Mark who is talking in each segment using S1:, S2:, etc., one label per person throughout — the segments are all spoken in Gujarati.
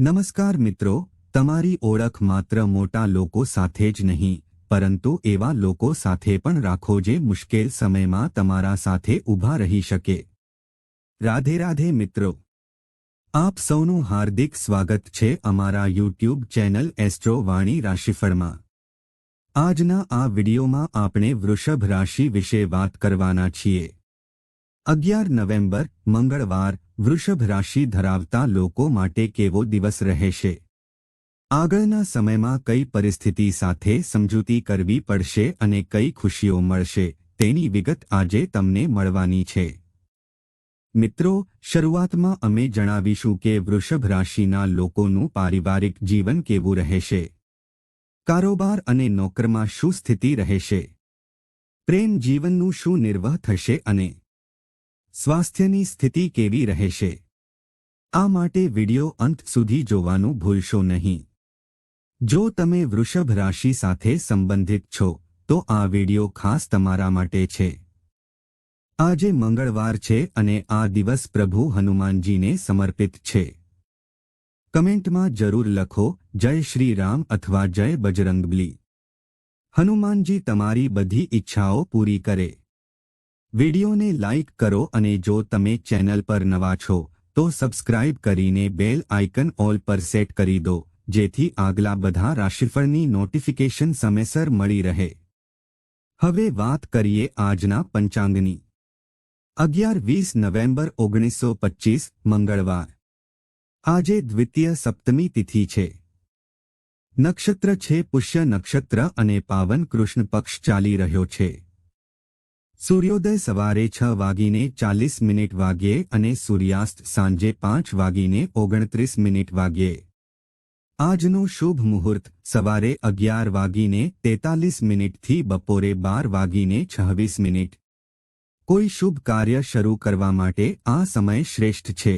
S1: નમસ્કાર મિત્રો, તમારી ઓળખ માત્ર મોટા લોકો સાથે જ નહીં, પરંતુ એવા લોકો સાથે પણ રાખો જે મુશ્કેલ સમયમાં તમારા સાથે ઊભા રહી શકે. રાધે રાધે મિત્રો. આપ સૌનું હાર્દિક સ્વાગત છે અમારા યુટ્યુબ ચેનલ એસ્ટ્રો વાણી રાશિફળમાં. આજના આ વિડિયોમાં આપણે વૃષભ રાશિ વિશે વાત કરવાના છીએ. અગિયાર નવેમ્બર, મંગળવાર, વૃષભ રાશિ ધરાવતા લોકો માટે કેવો દિવસ રહેશે? આગળના સમયમાં કઈ પરિસ્થિતિ સાથે સમજૂતી કરવી પડશે અને કઈ ખુશીઓ મળશે, તેની વિગત આજે તમને મળવાની છે. મિત્રો, શરૂઆતમાં અમે જણાવીશું કે વૃષભ રાશિના લોકોનું પારિવારિક જીવન કેવું રહેશે? કારોબાર અને નોકરમાં શું સ્થિતિ રહેશે? પ્રેમ જીવનનું શું નિર્વાહ થશે અને સ્વાસ્થ્યની સ્થિતિ કેવી રહેશે? આ માટે વિડિયો અંત સુધી જોવાનું ભૂલશો નહીં. જો તમે વૃષભ રાશિ સાથે સંબંધિત છો, તો આ વિડિયો ખાસ તમારા માટે છે. આજે મંગળવાર છે અને આ દિવસ પ્રભુ હનુમાનજીને સમર્પિત છે. કમેન્ટમાં જરૂર લખો, જય શ્રી રામ અથવા જય બજરંગબલી હનુમાનજી તમારી બધી ઈચ્છાઓ પૂરી કરે. વિડિયોને લાઇક કરો અને જો તમે ચેનલ પર નવા છો, તો સબસ્ક્રાઇબ કરીને બેલ આઇકન ઓલ પર સેટ કરી દો, જેથી આગલા બધા રાશિફળની નોટિફિકેશન સમયસર મળી રહે. હવે વાત કરીએ આજના પંચાંગની. અગિયાર વીસ નવેમ્બર ઓગણીસો પચ્ચીસ મંગળવાર. આજે દ્વિતીય સપ્તમી તિથિ છે. નક્ષત્ર છે, પુષ્ય નક્ષત્ર અને પાવન કૃષ્ણ પક્ષ ચાલી રહ્યો છે. સૂર્યોદય સવારે છ વાગીને ચાલીસ મિનિટ વાગ્યે અને સૂર્યાસ્ત સાંજે પાંચ વાગીને ઓગણત્રીસ મિનિટ વાગ્યે. આજનો શુભ મુહૂર્ત સવારે અગિયાર વાગીને તેતાલીસ મિનિટથી બપોરે બાર વાગીને છવ્વીસ મિનિટ. કોઈ શુભ કાર્ય શરૂ કરવા માટે આ સમય શ્રેષ્ઠ છે.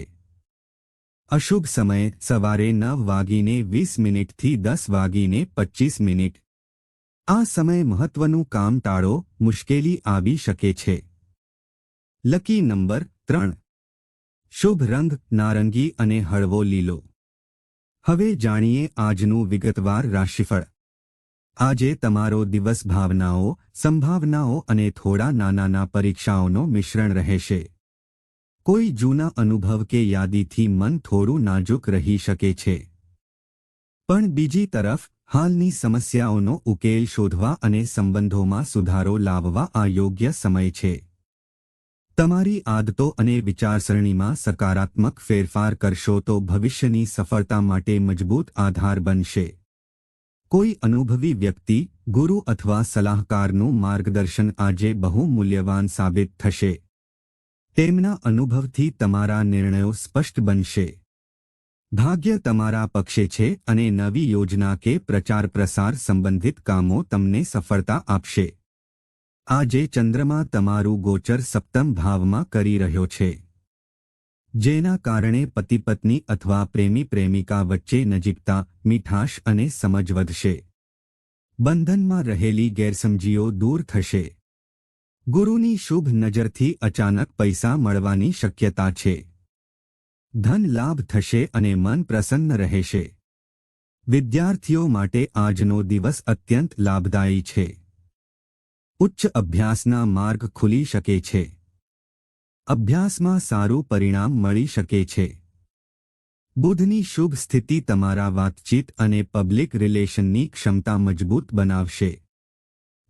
S1: અશુભ સમય સવારે નવ વાગીને વીસ મિનિટથી દસ વાગીને પચ્ચીસ મિનિટ. આ સમય મહત્વનું કામ ટાળો, મુશ્કેલી આવી શકે છે. લકી નંબર ત્રણ. શુભ રંગ, નારંગી અને હળવો લીલો. હવે જાણીએ આજનું વિગતવાર રાશિફળ. આજે તમારો દિવસ ભાવનાઓ, સંભાવનાઓ અને થોડા નાના પરીક્ષાઓનો મિશ્રણ રહેશે. કોઈ જૂના અનુભવ કે યાદીથી મન થોડું નાજુક રહી શકે છે. પણ બીજી તરફ હાલની સમસ્યાઓનો ઉકેલ શોધવા અને સંબંધોમાં સુધારો લાવવા આ યોગ્ય સમય છે. તમારી આદતો અને વિચારસરણીમાં સકારાત્મક ફેરફાર કરશો તો ભવિષ્યની સફળતા માટે મજબૂત આધાર બનશે. કોઈ અનુભવી વ્યક્તિ, ગુરુ અથવા સલાહકારનું માર્ગદર્શન આજે બહુ મૂલ્યવાન સાબિત થશે. તેમના અનુભવથી તમારા નિર્ણયો સ્પષ્ટ બનશે. ભાગ્ય તમારા પક્ષે છે અને નવી યોજના કે પ્રચાર પ્રસાર સંબંધિત કામો તમને સફળતા આપશે. આજે ચંદ્રમા તમારું ગોચર સપ્તમ ભાવમાં કરી રહ્યો છે. જેના કારણે પતિ પત્ની અથવા પ્રેમી પ્રેમિકા વચ્ચે નજીકતા, મીઠાશ અને સમજ વધશે. બંધનમાં રહેલી ગેરસમજીઓ દૂર થશે. ગુરુની શુભ નજરથી અચાનક પૈસા મળવાની શક્યતા છે. ધન લાભ થશે અને મન પ્રસન્ન રહેશે. વિદ્યાર્થીઓ માટે આજનો દિવસ અત્યંત લાભદાયી છે. ઉચ્ચ અભ્યાસના માર્ગ ખુલી શકે છે. અભ્યાસમાં સારું પરિણામ મળી શકે છે. બુધની શુભ સ્થિતિ તમારા વાતચીત અને પબ્લિક રિલેશનની ક્ષમતા મજબૂત બનાવશે.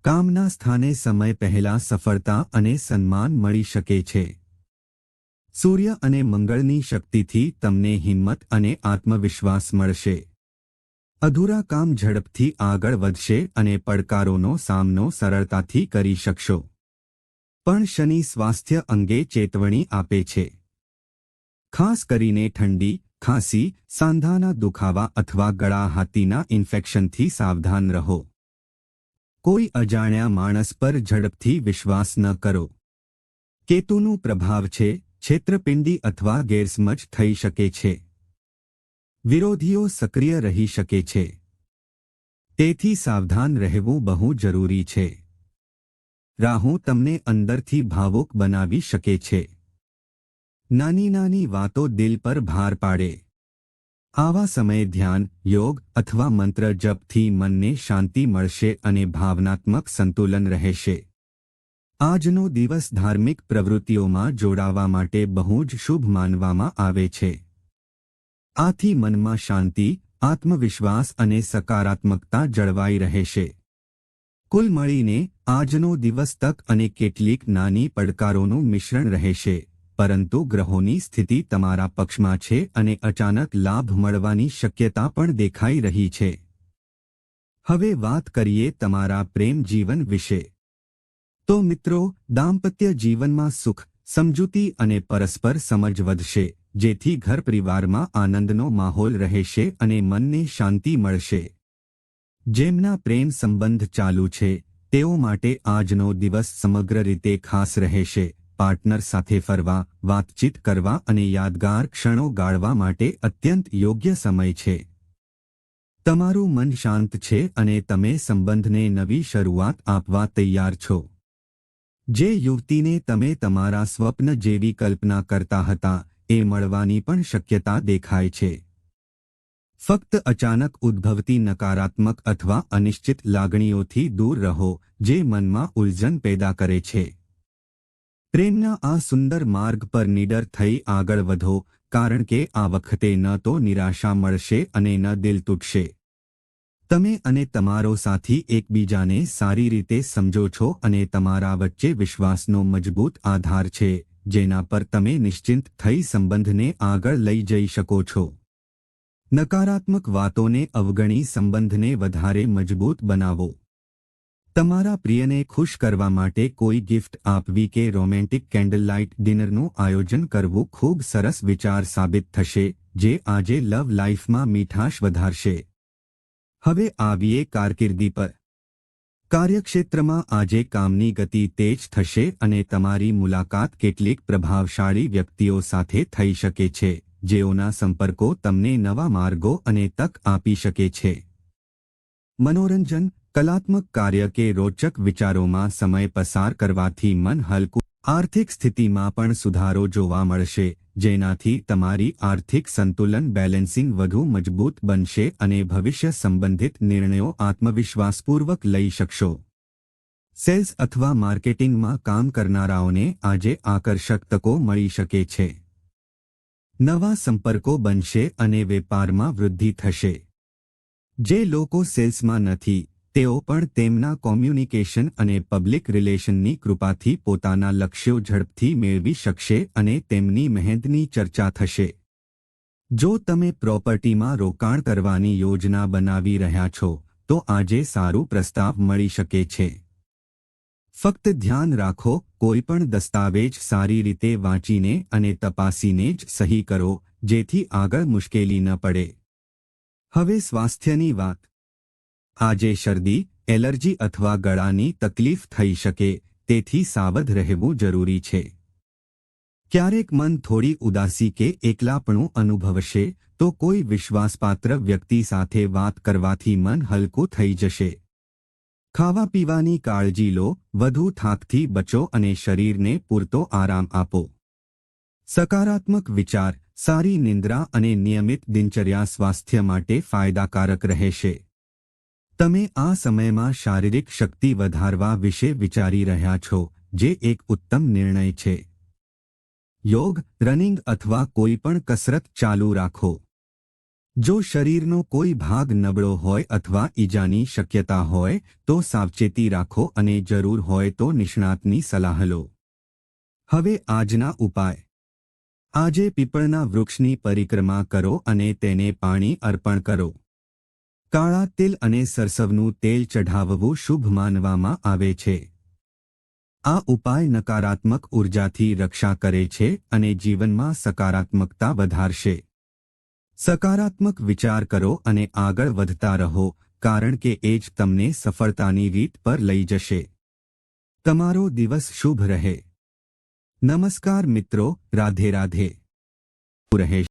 S1: કામના સ્થાને સમય પહેલા સફળતા અને સન્માન મળી શકે છે. સૂર્ય અને મંગળની શક્તિથી તમને હિંમત અને આત્મવિશ્વાસ મળશે. અધૂરા કામ ઝડપથી આગળ વધશે અને પડકારોનો સામનો સરળતાથી કરી શકશો. પણ શનિ સ્વાસ્થ્ય અંગે ચેતવણી આપે છે. ખાસ કરીને ઠંડી, ખાંસી, સાંધાના દુખાવા અથવા ગળા હાથીના ઇન્ફેક્શનથી સાવધાન રહો. કોઈ અજાણ્યા માણસ પર ઝડપથી વિશ્વાસ ન કરો. કેતુનું પ્રભાવ છે છેતરપિંડી અથવા ગેરસમજ થઈ શકે છે. વિરોધીઓ સક્રિય રહી શકે છે. તેથી સાવધાન રહેવું બહુ જરૂરી છે. રાહુ તમને અંદરથી ભાવુક બનાવી શકે છે. નાની નાની વાતો દિલ પર ભાર પાડે. આવા સમયે ધ્યાન, યોગ અથવા મંત્ર જપથી મનને શાંતિ મળશે અને ભાવનાત્મક સંતુલન રહેશે. આજનો દિવસ ધાર્મિક પ્રવૃત્તિઓમાં જોડાવા માટે બહુ જ શુભ માનવામાં આવે છે. આથી મનમાં શાંતિ, આત્મવિશ્વાસ અને સકારાત્મકતા જળવાઈ રહેશે. કુલ મળીને આજનો દિવસ તક અને કેટલીક નાની પડકારોનું મિશ્રણ રહેશે, પરંતુ ગ્રહોની સ્થિતિ તમારા પક્ષમાં છે અને અચાનક લાભ મળવાની શક્યતા પણ દેખાઈ રહી છે. હવે વાત કરીએ તમારા પ્રેમ જીવન વિશે. તો મિત્રો, દાંપત્ય જીવનમાં સુખ, સમજૂતી અને પરસ્પર સમજ વધશે, જેથી ઘર પરિવારમાં આનંદનો માહોલ રહેશે અને મનને શાંતિ મળશે. જેમના પ્રેમ સંબંધ ચાલુ છે, તેઓ માટે આજનો દિવસ સમગ્ર રીતે ખાસ રહેશે, પાર્ટનર સાથે ફરવા, વાતચીત કરવા અને યાદગાર ક્ષણો ગાળવા માટે અત્યંત યોગ્ય સમય છે. તમારું મન શાંત છે અને તમે સંબંધને નવી શરૂઆત આપવા તૈયાર છો. જે યુવતીને તમે તમારા સ્વપ્ન જેવી કલ્પના કરતા હતા, એ મળવાની પણ શક્યતા દેખાય છે. ફક્ત અચાનક ઉદ્ભવતી નકારાત્મક અથવા અનિશ્ચિત લાગણીઓથી દૂર રહો, જે મનમાં ઉલઝન પેદા કરે છે. પ્રેમના આ સુંદર માર્ગ પર નીડર થઈ આગળ વધો, કારણ કે આ વખતે ન તો નિરાશા મળશે અને ન દિલ તૂટશે. તમે અને તમારો સાથી એકબીજાને સારી રીતે સમજો છો અને તમારા વચ્ચે વિશ્વાસનો મજબૂત આધાર છે, જેના પર તમે નિશ્ચિંત થઈ સંબંધને આગળ લઈ જઈ શકો છો. નકારાત્મક વાતોને અવગણી સંબંધને વધારે મજબૂત બનાવો. તમારા પ્રિયને ખુશ કરવા માટે કોઈ ગિફ્ટ આપવી કે રોમેન્ટિક કેન્ડલ લાઇટ ડિનરનું આયોજન કરવું ખૂબ સરસ વિચાર સાબિત થશે, જે આજે લવ લાઇફમાં મીઠાશ વધારશે. હવે આવીએ કારકિર્દી પર. કાર્યક્ષેત્રમાં આજે કામની ગતિ તેજ થશે અને તમારી મુલાકાત કેટલીક પ્રભાવશાળી વ્યક્તિઓ સાથે થઈ શકે છે, જેઓના સંપર્કો તમને નવા માર્ગો અને તક આપી શકે છે. મનોરંજન, કલાત્મક કાર્ય કે રોચક વિચારોમાં સમય પસાર કરવાથી મન હલકું, આર્થિક સ્થિતિમાં પણ સુધારો જોવા મળશે. જેનાથી તમારી આર્થિક સંતુલન બેલેન્સિંગ વધુ મજબૂત બનશે અને ભવિષ્ય સંબંધિત નિર્ણયો આત્મવિશ્વાસપૂર્વક લઈ શકશો. સેલ્સ અથવા માર્કેટિંગમાં કામ કરનારાઓને આજે આકર્ષક તકો મળી શકે છે. નવા સંપર્કો બનશે અને વેપારમાં વૃદ્ધિ થશે. જે લોકો સેલ્સમાં નથી તેઓ પણ તેમના કોમ્યુનિકેશન અને પબ્લિક રિલેશનની કૃપાથી પોતાના લક્ષ્યો ઝડપથી મેળવી શકશે અને તેમની મહેનતની ચર્ચા થશે. જો તમે પ્રોપર્ટીમાં રોકાણ કરવાની યોજના બનાવી રહ્યા છો, તો આજે સારું પ્રસ્તાવ મળી શકે છે. ફક્ત ધ્યાન રાખો કોઈપણ દસ્તાવેજ સારી રીતે વાંચીને અને તપાસીને જ સહી કરો, જેથી આગળ મુશ્કેલી ન પડે. હવે સ્વાસ્થ્યની વાત. આજે શરદી, એલર્જી અથવા ગળાની તકલીફ થઈ શકે, તેથી સાવધ રહેવું જરૂરી છે. ક્યારેક મન થોડી ઉદાસી કે એકલાપણું અનુભવશે, તો કોઈ વિશ્વાસપાત્ર વ્યક્તિ સાથે વાત કરવાથી મન હલકું થઈ જશે. ખાવા પીવાની કાળજી લો, વધુ થાકથી બચો અને શરીરને પૂરતો આરામ આપો. સકારાત્મક વિચાર, સારી નિંદ્રા અને નિયમિત દિનચર્યા સ્વાસ્થ્ય માટે ફાયદાકારક રહેશે. તમે આ સમયમાં શારીરિક શક્તિ વધારવા વિશે વિચારી રહ્યા છો, જે એક ઉત્તમ નિર્ણય છે. યોગ, રનિંગ અથવા કોઈ પણ કસરત ચાલુ રાખો. જો શરીરનો કોઈ ભાગ નબળો હોય અથવા ઈજાની શક્યતા હોય, તો સાવચેતી રાખો અને જરૂર હોય તો નિષ્ણાતની સલાહ લો. હવે આજના ઉપાય. આજે પીપળના વૃક્ષની પરિક્રમા કરો અને તેને પાણી અર્પણ કરો. કાળા તેલ અને સરસવનું તેલ ચઢાવવું શુભ માનવામાં આવે છે. આ ઉપાય નકારાત્મક ઉર્જાથી રક્ષા કરે છે અને જીવનમાં સકારાત્મકતા વધારશે. સકારાત્મક વિચાર કરો અને આગળ વધતા રહો, કારણ કે એ જ તમને સફળતાની રીત પર લઈ જશે. તમારો દિવસ શુભ રહે. નમસ્કાર મિત્રો, રાધે રાધે. રહે